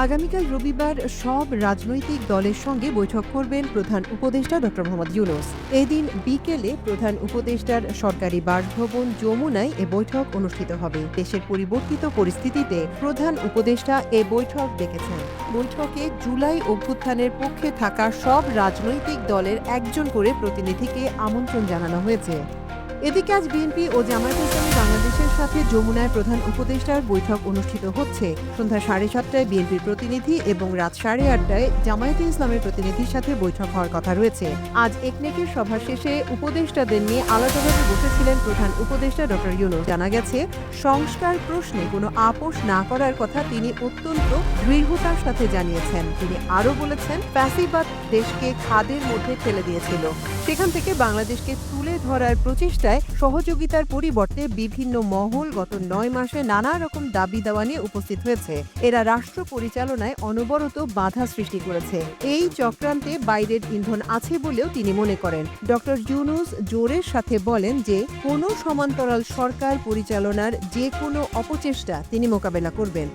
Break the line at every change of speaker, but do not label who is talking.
আগামীকাল রবিবার সব রাজনৈতিক দলের সঙ্গে বৈঠক করবেন প্রধান উপদেষ্টা ডক্টর মোহাম্মদ ইউনুস। এদিন বিকেলে প্রধান উপদেষ্টার সরকারি বাসভবন যমুনায় এ বৈঠক অনুষ্ঠিত হবে। দেশের পরিবর্তিত পরিস্থিতিতে প্রধান উপদেষ্টা এ বৈঠক ডেকেছেন। বৈঠকে জুলাই অভ্যুত্থানের পক্ষে থাকা সব রাজনৈতিক দলের একজন করে প্রতিনিধিকে আমন্ত্রণ জানানো হয়েছে। এদিকে আজ বিএনপি ও জামায়াত ইসলামী বাংলাদেশের সাথে যমুনায় প্রধান উপদেষ্টার বৈঠক অনুষ্ঠিত হচ্ছে। সন্ধ্যা সাড়ে সাতটায় বিএনপির প্রতিনিধি এবং রাত সাড়ে আটটায় জামায়াতে ইসলামের প্রতিনিধির সাথে বৈঠক হওয়ার কথা রয়েছে। আজ একনেকের সভা শেষে উপদেষ্টাদের নিয়ে আলাদাভাবে বসেছিলেন প্রধান উপদেষ্টা ডক্টর ইউনুস। জানা গেছে, সংস্কার প্রশ্নে কোনো আপোষ না করার কথা তিনি অত্যন্ত দৃঢ়তার সাথে জানিয়েছেন। তিনি আরও বলেছেন প্যাসিবাদ দেশকে খাদের মধ্যে ফেলে দিয়েছিল। সেখান থেকে বাংলাদেশকে তুলে ধরার প্রচেষ্টায় সহযোগিতার পরিবর্তে বিভিন্ন মহল গত নয় মাসে নানা রকম দাবি দেওয়া নিয়ে উপস্থিত হয়েছে। এরা রাষ্ট্র পরিচালনায় অনবরত বাধা সৃষ্টি করেছে। এই চক্রান্তে বাইরের ইন্ধন আছে বলেও তিনি মনে করেন। ডক্টর ইউনুস জোরের সাথে বলেন যে, কোনো সমান্তরাল সরকার পরিচালনার যে কোনো অপচেষ্টা তিনি মোকাবেলা করবেন।